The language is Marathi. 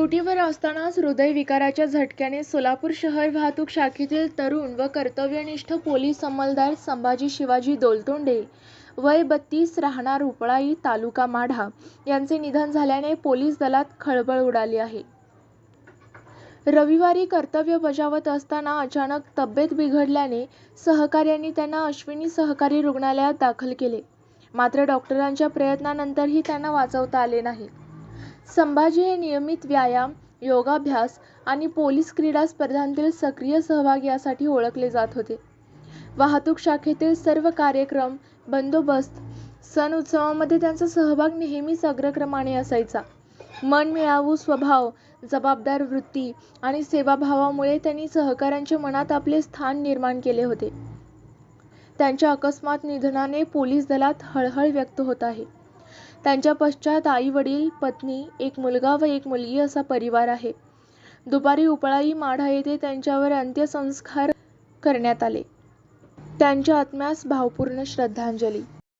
ड्युटीवर असतानाच हृदयविकाराच्या झटक्याने सोलापूर शहर वाहतूक शाखेतील तरुण व कर्तव्यनिष्ठ पोलीस अंमलदार संभाजी शिवाजी दोलतोंडे वय बत्तीस राहणार उपळाई तालुका माढा यांचे निधन झाल्याने पोलीस दलात खळबळ उडाली आहे. रविवारी कर्तव्य बजावत असताना अचानक तब्येत बिघडल्याने सहकाऱ्यांनी त्यांना अश्विनी सहकारी रुग्णालयात दाखल केले. मात्र डॉक्टरांच्या प्रयत्नानंतरही त्यांना वाचवता आले नाही. संभाजी हे नियमित व्यायाम योगाभ्यास आणि पोलीस क्रीडा स्पर्धांतील सक्रिय सहभाग यासाठी ओळखले जात होते. वाहतूक शाखेतील सर्व कार्यक्रम बंदोबस्त सण उत्सवामध्ये त्यांचा सहभाग नेहमीच अग्रक्रमाने असायचा. मनमिळावू स्वभाव जबाबदार वृत्ती आणि सेवाभावामुळे त्यांनी सहकाऱ्यांच्या मनात आपले स्थान निर्माण केले होते. त्यांच्या अकस्मात निधनाने पोलीस दलात हळहळ व्यक्त होत आहे. त्यांच्या पश्चात आई वडील पत्नी एक मुलगा व एक मुलगी असा परिवार आहे. दुपारी उपळाई माढा येथे त्यांच्यावर अंत्यसंस्कार करण्यात आले. त्यांच्या आत्म्यास भावपूर्ण श्रद्धांजली.